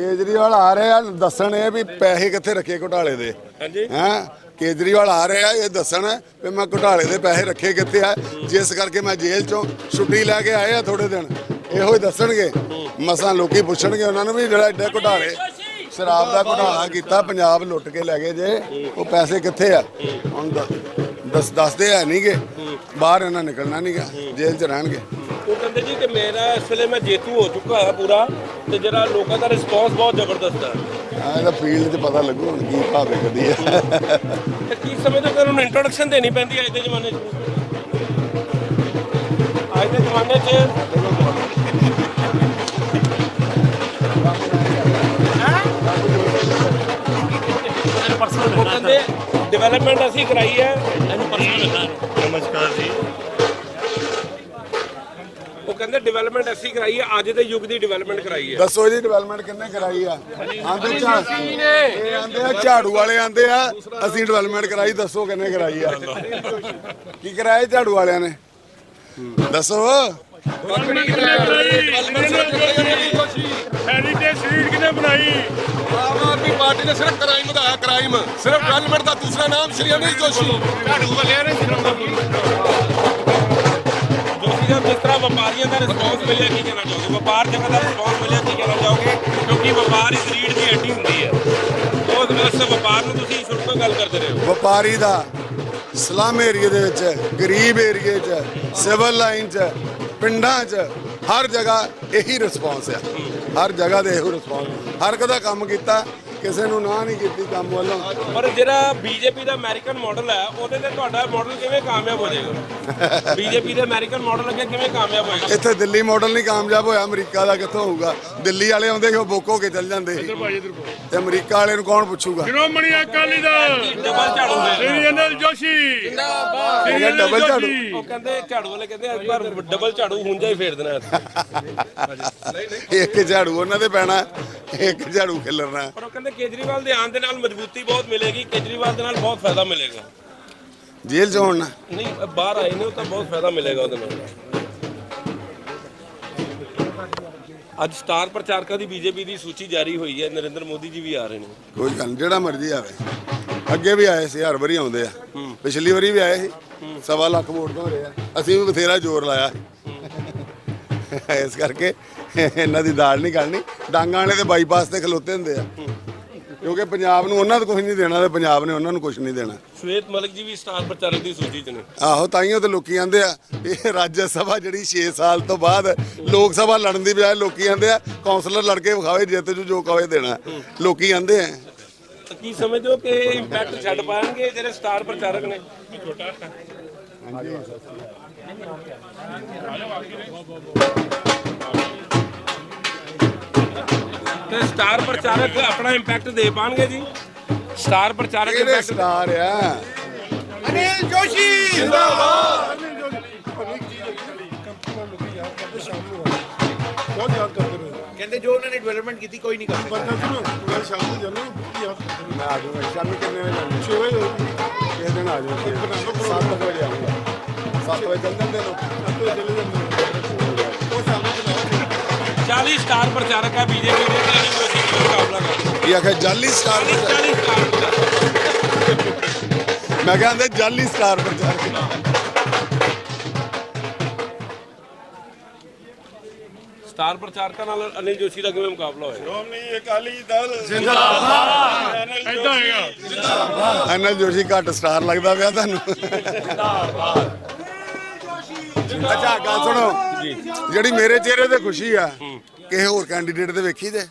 ਕੇਜਰੀਵਾਲ ਆ ਰਹੇ ਆ ਦੱਸਣ ਇਹ ਵੀ ਪੈਸੇ ਕਿੱਥੇ ਰੱਖੇ ਘੁਟਾਲੇ ਦੇ। ਹਾਂਜੀ। ਹੈਂ? ਕੇਜਰੀਵਾਲ ਆ ਰਹੇ ਆ ਇਹ ਦੱਸਣ ਵੀ ਮੈਂ ਘੁਟਾਲੇ ਦੇ ਪੈਸੇ ਰੱਖੇ ਕਿੱਥੇ ਆ ਜਿਸ ਕਰਕੇ ਮੈਂ ਜੇਲ੍ਹ ਚੋਂ ਛੁੱਟੀ ਲੈ ਕੇ ਆਏ ਆ ਥੋੜੇ ਦਿਨ। ਇਹੋ ਹੀ ਦੱਸਣਗੇ। ਮਸਾਂ ਲੋਕੀ ਪੁੱਛਣਗੇ ਉਹਨਾਂ ਨੂੰ ਵੀ ਜਿਹੜਾ ਐਡੇ ਘੁਟਾਲੇ ਸ਼ਰਾਬ ਦਾ ਘੁਟਾਲਾ ਕੀਤਾ ਪੰਜਾਬ ਲੁੱਟ ਕੇ ਲੈ ਗਏ ਜੇ ਉਹ ਪੈਸੇ ਕਿੱਥੇ ਆ? ਹੁਣ ਦੱਸ ਦੱਸਦੇ ਆ ਨਹੀਂਗੇ ਬਾਹਰ ਇਹਨਾਂ ਨਿਕਲਣਾ ਨਹੀਂਗਾ ਜੇਲ੍ਹ 'ਚ ਰਹਿਣਗੇ। ਉਹ ਕਹਿੰਦੇ ਜੀ ਕਿ ਮੇਰਾ ਇਸ ਵੇਲੇ ਮੈਂ ਜੇਤੂ ਹੋ ਚੁੱਕਾ ਹਾਂ ਪੂਰਾ ਤੇ ਜਿਹੜਾ ਲੋਕਾਂ ਦਾ ਰਿਸਪੌਂਸ ਬਹੁਤ ਜ਼ਬਰਦਸਤ ਹੈ ਆ ਇਹਦਾ ਫੀਲਡ 'ਚ ਪਤਾ ਲੱਗੂ ਹੁਣ ਕੀ ਭਾਅ ਵਿਕਦੀ ਆ ਤੇ ਕੀ ਸਮਝਦੇ ਕਿ ਉਹਨੂੰ ਇੰਟਰੋਡਕਸ਼ਨ ਦੇਣੀ ਪੈਂਦੀ ਹੈ ਅੱਜ ਦੇ ਜ਼ਮਾਨੇ 'ਚ? ਅੱਜ ਦੇ ਜ਼ਮਾਨੇ 'ਚ ਉਹ ਕਹਿੰਦੇ ਡਿਵੈਲਪਮੈਂਟ ਅਸੀਂ ਕਰਾਈ ਹੈ। ਇਹਨੂੰ ਪਰਸਨਲ ਨਮਸਕਾਰ ਜੀ। ਉਹ ਕਹਿੰਦੇ ਡਿਵੈਲਪਮੈਂਟ ਅਸੀਂ ਕਰਾਈ ਹੈ ਅੱਜ ਦੇ ਯੁੱਗ ਦੀ ਡਿਵੈਲਪਮੈਂਟ ਕਰਾਈ ਹੈ। ਦੱਸੋ ਜੀ ਡਿਵੈਲਪਮੈਂਟ ਕਿੰਨੇ ਕਰਾਈ ਆ? ਆਂਦੇ ਝਾੜੂ ਇਹ ਆਂਦੇ ਆ ਝਾੜੂ ਵਾਲੇ ਆਂਦੇ ਆ ਅਸੀਂ ਡਿਵੈਲਪਮੈਂਟ ਕਰਾਈ ਦੱਸੋ ਕਿੰਨੇ ਕਰਾਈ ਆ? ਕੀ ਕਰਾਇਆ ਝਾੜੂ ਵਾਲਿਆਂ ਨੇ? ਦੱਸੋ। ਹੈਰੀਟੇਜ ਸਟਰੀਟ ਕਿਨੇ ਬਣਾਈ? ਪਾਰਟੀ ਨੇ ਸਿਰਫ ਕ੍ਰਾਈਮ ਦਾ ਕ੍ਰਾਈਮ ਸਿਰਫ ਡਿਵੈਲਪਮੈਂਟ ਦਾ ਦੂਸਰਾ ਨਾਮ ਸ਼੍ਰੀ ਅਨਿਲ ਜੋਸ਼ੀ। ਝਾੜੂ ਵਾਲਿਆਂ ਨੇ ਸਿਰਫ ਜੋਸ਼ੀ ਸਾਹਿਬ ਜਿਸ ਤਰ੍ਹਾਂ ਵਪਾਰੀਆਂ ਦਾ ਰਿਸਪੌਂਸ ਮਿਲਿਆ ਕੀ ਕਹਿਣਾ ਚਾਹੋਗੇ? ਵਪਾਰ ਜਗ੍ਹਾ ਦਾ ਰਿਸਪੌਂਸ ਮਿਲਿਆ ਕੀ ਕਹਿਣਾ ਚਾਹੋਗੇ? ਕਿਉਂਕਿ ਵਪਾਰ ਇਸ ਰੀੜ ਦੀ ਹੱਡੀ ਹੁੰਦੀ ਹੈ। ਉਹ ਉਸ ਵਪਾਰ ਨੂੰ ਤੁਸੀਂ ਸ਼ੁਰੂ ਤੋਂ ਗੱਲ ਕਰਦੇ ਰਹੇ ਹੋ। ਵਪਾਰੀ ਦਾ ਸਲਮ ਏਰੀਏ ਦੇ ਵਿੱਚ ਗਰੀਬ ਏਰੀਏ 'ਚ ਸਿਵਲ ਲਾਈਨ 'ਚ ਪਿੰਡਾਂ 'ਚ ਹਰ ਜਗ੍ਹਾ ਇਹੀ ਰਿਸਪੌਂਸ ਆ। ਹਰ ਜਗ੍ਹਾ ਦੇ ਇਹੋ ਰਿਸਪੌਂਸ ਹਰ ਕਦਾ ਕੰਮ ਕੀਤਾ ਕਿਸੇ ਨੂੰ ਨਾ ਨਹੀਂ ਕੀਤੀ ਕੰਮ ਵੱਲੋਂ। ਪਰ ਜਿਹੜਾ ਬੀਜੇਪੀ ਦਾ ਅਮਰੀਕਨ ਮਾਡਲ ਹੈ ਉਹਦੇ ਤੇ ਤੁਹਾਡਾ ਮਾਡਲ ਕਿਵੇਂ ਕਾਮਯਾਬ ਹੋ ਜਾਏਗਾ? ਬੀਜੇਪੀ ਦੇ ਅਮਰੀਕਨ ਮਾਡਲ ਅੱਗੇ ਕਿਵੇਂ ਕਾਮਯਾਬ ਹੋਏਗਾ? ਇੱਥੇ ਦਿੱਲੀ ਮਾਡਲ ਨਹੀਂ ਕਾਮਯਾਬ ਹੋਇਆ ਅਮਰੀਕਾ ਦਾ ਕਿੱਥੋਂ ਹੋਊਗਾ? ਦਿੱਲੀ ਵਾਲੇ ਆਉਂਦੇ ਸੀ ਉਹ ਬੁੱਕ ਕੇ ਚੱਲ ਜਾਂਦੇ ਤੇ ਅਮਰੀਕਾ ਵਾਲੇ ਨੂੰ ਕੌਣ ਪੁੱਛੂਗਾ? ਸ਼੍ਰੋਮਣੀ ਅਕਾਲੀ ਦਲ। ਡਬਲ ਝਾੜੂ ਸ਼੍ਰੀ ਅਨਿਲ ਜੋਸ਼ੀ। ਸ਼੍ਰੀ ਇਹ ਅਨਿਲ ਡਬਲ ਝਾੜੂ। ਉਹ ਕਹਿੰਦੇ ਝਾੜੂ ਵਾਲੇ ਕਹਿੰਦੇ ਇਸ ਵਾਰ ਡਬਲ ਝਾੜੂ ਹੁੰਜਾ ਹੀ ਫੇਰ ਦੇਣਾ ਇੱਕ ਝਾੜੂ ਉਹਨਾਂ ਦੇ ਪੈਣਾ ਇੱਕ ਝਾੜੂ ਖਿਲਰਨਾ। ਪਰ ਉਹ ਕਹਿੰਦੇ ਕੇਜਰੀਵਾਲ ਦੇ ਆਉਣ ਦੇ ਨਾਲ ਮਜ਼ਬੂਤੀ ਬਹੁਤ ਮਿਲੇਗੀ ਕੇਜਰੀਵਾਲ ਦੇ ਨਾਲ ਬਹੁਤ ਫਾਇਦਾ ਮਿਲੇਗਾ। ਜੇਲ੍ਹ 'ਚ ਹੋਣ? ਨਹੀਂ ਅ, ਬਾਹਰ ਆਏ ਨੇ ਉਹ ਤਾਂ ਬਹੁਤ ਫਾਇਦਾ ਮਿਲੇਗਾ ਉਹਦੇ ਨਾਲ। ਅੱਜ ਸਟਾਰ ਪ੍ਰਚਾਰਕਾਂ ਦੀ ਬੀਜੇਪੀ ਦੀ ਸੂਚੀ ਜਾਰੀ ਹੋਈ ਹੈ ਨਰਿੰਦਰ ਮੋਦੀ ਜੀ ਵੀ ਆ ਰਹੇ ਨੇ। ਕੋਈ ਗੱਲ ਨੀ, ਜਿਹੜਾ ਮਰਜ਼ੀ ਆਵੇ। ਅੱਗੇ ਵੀ ਆਏ ਸੀ ਹਰ ਵਾਰੀ ਆਉਂਦੇ ਆ। ਪਿਛਲੀ ਵਾਰੀ ਵੀ ਆਏ ਸੀ। ਸਵਾ ਲੱਖ ਵੋਟ ਤੋਂ ਰਹੇ ਆ। ਅਸੀਂ ਵੀ ਬਥੇਰਾ ਜ਼ੋਰ ਲਾਇਆ। ਇਸ ਕਰਕੇ ਇਹਨਾਂ ਦੀ ਦਾਲ ਨਹੀਂ ਕਰਨੀ ਡਾਂਗਾਂ ਵਾਲੇ ਤੇ ਬਾਈਪਾਸ ਤੇ ਖਲੋਤੇ ਹੁੰਦੇ ਆ। ਕਿਉਂਕਿ ਪੰਜਾਬ ਨੂੰ ਉਹਨਾਂ ਨੂੰ ਕੁਝ ਨਹੀਂ ਦੇਣਾ ਤੇ ਪੰਜਾਬ ਨੇ ਉਹਨਾਂ ਨੂੰ ਕੁਝ ਨਹੀਂ ਦੇਣਾ। ਸ਼ਵੇਤ ਮਲਿਕ ਜੀ ਵੀ ਸਟਾਰ ਪ੍ਰਚਾਰਕ ਦੀ ਸੂਚੀ 'ਚ ਨੇ। ਆਹੋ ਤਾਈਓ ਤੇ ਲੋਕੀ ਆਂਦੇ ਆ ਇਹ ਰਾਜ ਸਭਾ ਜਿਹੜੀ 6 ਸਾਲ ਤੋਂ ਬਾਅਦ ਲੋਕ ਸਭਾ ਲੜਨ ਦੀ ਬਜਾਏ ਲੋਕੀ ਆਂਦੇ ਆ ਕੌਂਸਲਰ ਲੜ ਕੇ ਵਿਖਾਵੇ ਜਿੱਤ ਜੂ ਜੋ ਕਵੇ ਦੇਣਾ। ਲੋਕੀ ਆਂਦੇ ਆ। ਤਾਂ ਕੀ ਸਮਝਦੇ ਹੋ ਕਿ ਇੰਪੈਕਟ ਛੱਡ ਪਾਣਗੇ ਜਿਹੜੇ ਸਟਾਰ ਪ੍ਰਚਾਰਕ ਨੇ? ਤੇ ਸਟਾਰ ਪ੍ਰਚਾਰਕ ਆਪਣਾ ਇੰਪੈਕਟ ਦੇ ਪਾਣਗੇ ਜੀ। ਸਟਾਰ ਪ੍ਰਚਾਰਕ ਕਿਹੜੇ impact- ਸਟਾਰ ਆ? ਕਹਿੰਦੇ ਜੋ ਉਹਨਾਂ ਨੇ ਡਿਵੈਲਪਮੈਂਟ ਕੀਤੀ ਕੋਈ ਨਹੀਂ ਕਰਦਾ ਮੈਂ ਆ ਜਾਊਂਗਾ ਸ਼ਾਮੀ ਕਿੰਨੇ ਵਜੇ ਜਾਂਦੇ 6 ਵਜੇ ਕਿਸ ਦਿਨ ਆ ਜਾਊਂਗਾ। 7 ਵਜੇ ਆਊਂਗਾ 7 ਵਜੇ ਚੱਲ ਜਾਂਦੇ ਲੋਕ 40 ਸਟਾਰ ਪ੍ਰਚਾਰਕ ਹੈ ਬੀਜੇਪੀ ਦੇ ਤੇ ਨਹੀਂ ਕੋਈ ਸੀ ਮੁਕਾਬਲਾ ਕਰ ਇਹ ਆਖਿਆ ਜਾਲੀ ਸਟਾਰ 40 ਸਟਾਰ ਪ੍ਰਚਾਰਕ। ਮੈਂ ਕਹਿੰਦਾ ਜਾਲੀ ਸਟਾਰ ਪ੍ਰਚਾਰ ਸਟਾਰ ਪ੍ਰਚਾਰਕਾਂ ਨਾਲ ਅਨਿਲ ਜੋਸ਼ੀ ਦਾ ਕਿਵੇਂ ਮੁਕਾਬਲਾ ਹੋਏਗਾ ਸ਼੍ਰੋਮਣੀ ਅਕਾਲੀ ਦਲ ਜਿੰਦਾਬਾਦ। ਐਦਾਂ ਹੈਗਾ ਐਨਲ ਜੋਸ਼ੀ ਘੱਟ ਸਟਾਰ ਲੱਗਦਾ ਪਿਆ ਤੁਹਾਨੂੰ। ਅੱਛਾ ਗੱਲ ਸੁਣੋ। ਜਿਹੜੀ ਮੇਰੇ ਚਿਹਰੇ ਤੇ ਖੁਸ਼ੀ ਆ ਕਿਸੇ ਹੋਰ ਕੈਂਡੀਡੇਟ ਤੇ ਵੇਖੀ ਜੇ